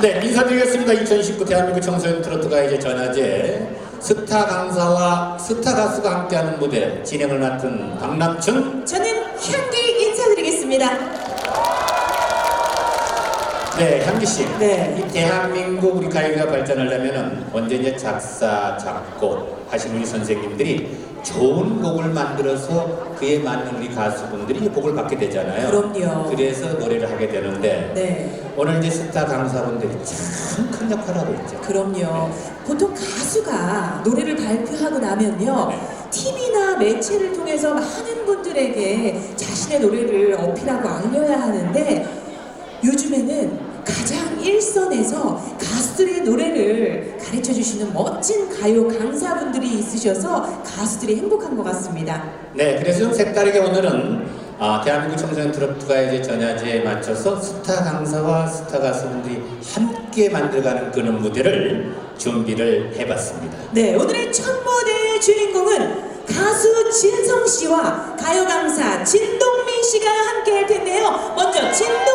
네, 인사드리겠습니다. 2019 대한민국 청소년 트로트가 이제 전화제 스타 강사와 스타 가수가 함께하는 무대 진행을 맡은 박남춘. 저는 향기 인사드리겠습니다. 네, 향기 씨. 네. 이 대한민국 우리 가요가 발전하려면은 언제 이제 작사, 작곡 하신 우리 선생님들이 좋은 곡을 만들어서 그에 맞는 우리 가수분들이 복을 받게 되잖아요. 그럼요. 그래서 노래를 하게 되는데 네, 오늘 이제 스타 강사분들이 참 큰 역할을 하고 있죠. 그럼요. 보통 가수가 노래를 발표하고 나면요. 네. TV나 매체를 통해서 많은 분들에게 자신의 노래를 어필하고 알려야 하는데 요즘에는 가장 일선에서 가수들의 노래를 가르쳐 주시는 멋진 가요 강사분들이 있으셔서 가수들이 행복한 것 같습니다. 네, 그래서 좀 색다르게 오늘은 아, 대한민국 청소년 트로트가 이제 전야제에 맞춰서 스타 강사와 스타 가수분들이 함께 만들어가는 그런 무대를 준비를 해봤습니다. 네, 오늘의 첫 무대 주인공은 가수 진성 씨와 가요 강사 진동민 씨가 함께 할 텐데요. 먼저 진동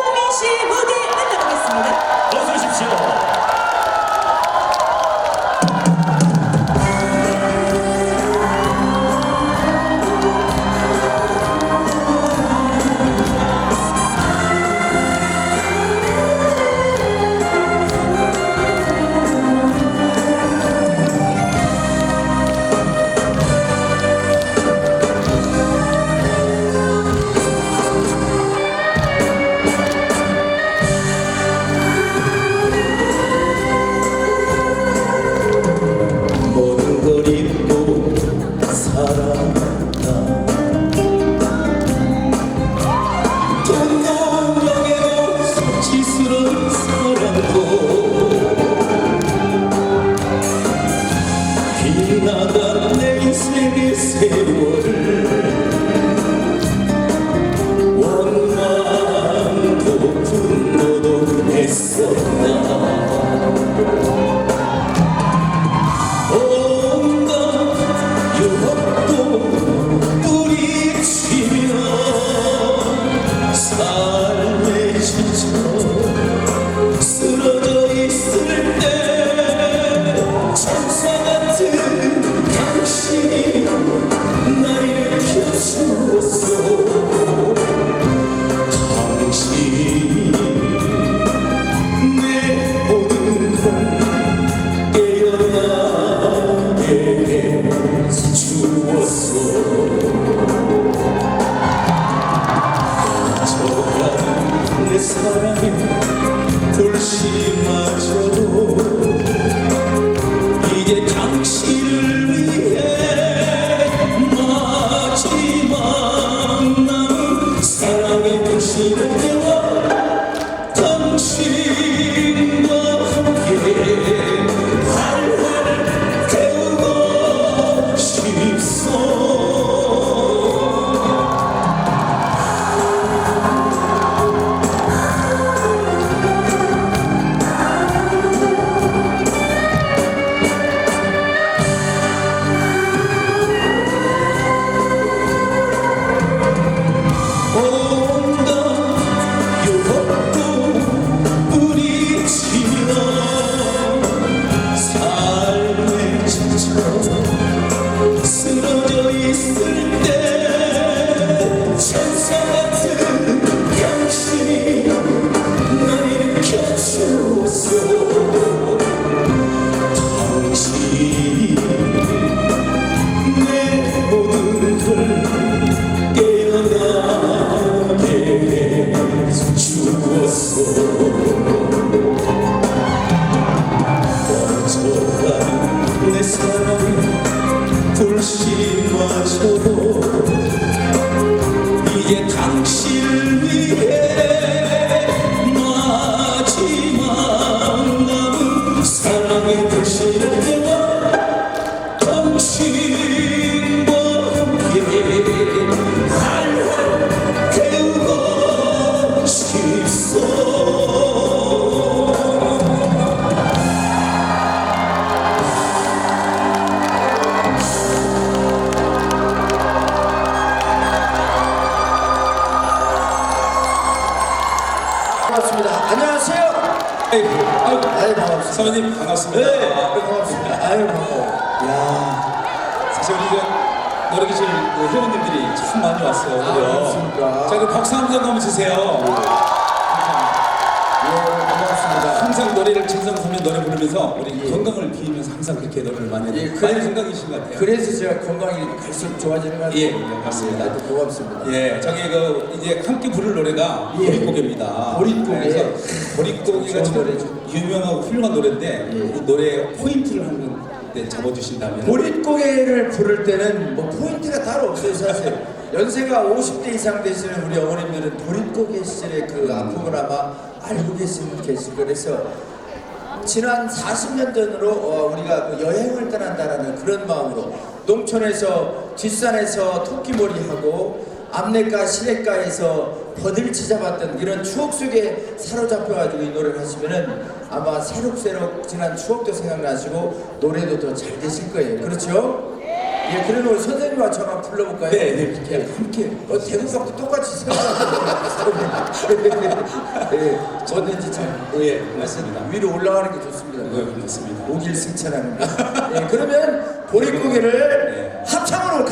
걸 깨어나게 주었어 어쩌간 내 사랑이 불씨마저도 이제 당신 아유 반가워. 야, 사실 우리 저 노래교실 그 회원님들이 참 많이 왔어요. 아? 그렇습니까? 자, 그 박수 한 번 한번 주세요. 예, 반갑습니다. 항상 노래를 진성 선배 노래 부르면서 우리 건강을 비우면서 항상 그렇게 노래를 많이 해요. 예, 많이 그래- 건강이신 것 같아요. 그래서 제가 건강이 갈수록 좋아지는 것 같아요. 예, 예, 맞습니다. 예, 아주 고맙습니다. 예, 저기 그 이제 함께 부를 노래가 예. 보릿고개입니다. 보릿고개. 그래서 보릿고개가 좋은 참 노래죠. 유명하고 훌륭한 노래인데 예. 이 노래에 포인트를 한번 네, 잡아주신다면. 보릿고개를 부를 때는 뭐 포인트가 따로 없어요 사실. 연세가 50대 이상 되시는 우리 어머님들은 보릿고개 시절의 그 아픔을 아마 알고 계시는 계실 그래서 지난 40년 전으로 어, 우리가 그 여행을 떠난다라는 그런 마음으로 농촌에서 뒷산에서 토끼몰이 하고 암내가 시냇가에서 버들치 잡았던 이런 추억 속에 사로잡혀가지고 이 노래를 하시면은 아마 새록새록 지난 추억도 생각나시고 노래도 더 잘 되실 거예요. 그렇죠? 예, 그러면 우리 선생님과 저랑 불러볼까요? 네, 네, 이렇게 함께. 어, 대구각도 똑같이 생각나요. 예, 뭐든지 참. 예, 맞습니다. 위로 올라가는 게 좋습니다. 네, 맞습니다. 오길 승천하는 거. 예, 그러면 보릿고개를 네.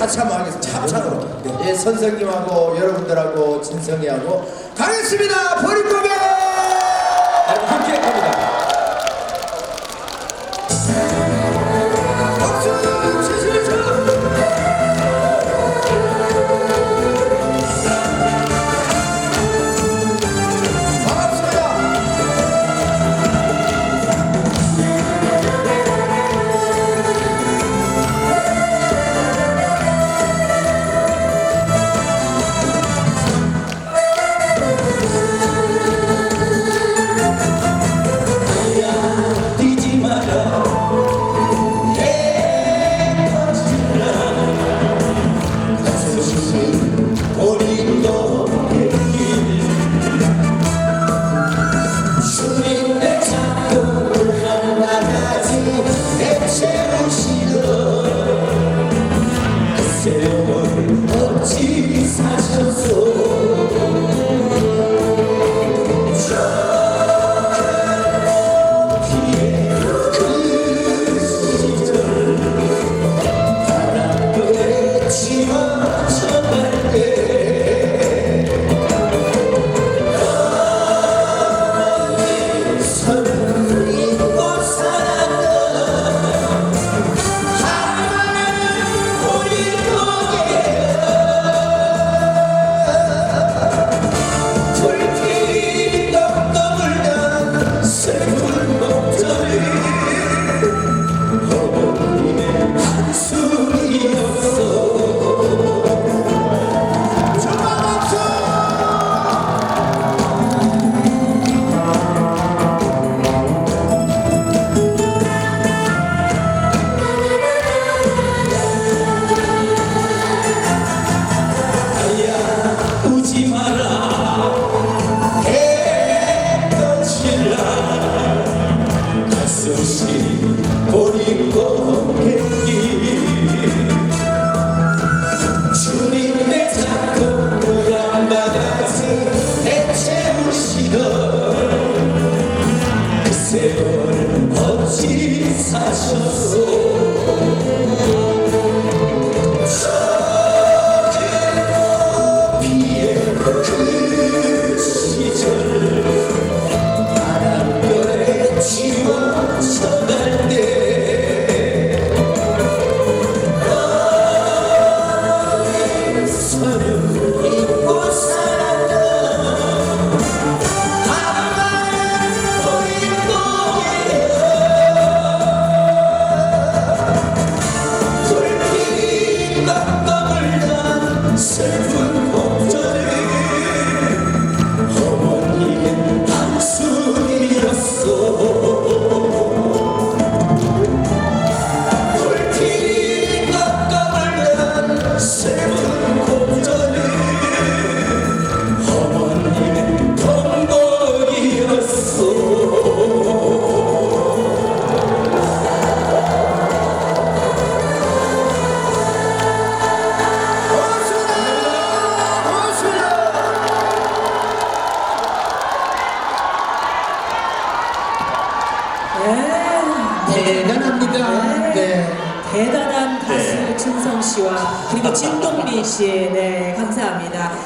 같이 한번 하겠습니다. 합창으로. 예, 선생님하고 여러분들하고 진성이하고 가겠습니다. 여러분 함께 갑니 어찌 사셨소 씨와 그리고 진동민 씨, 네 감사합니다.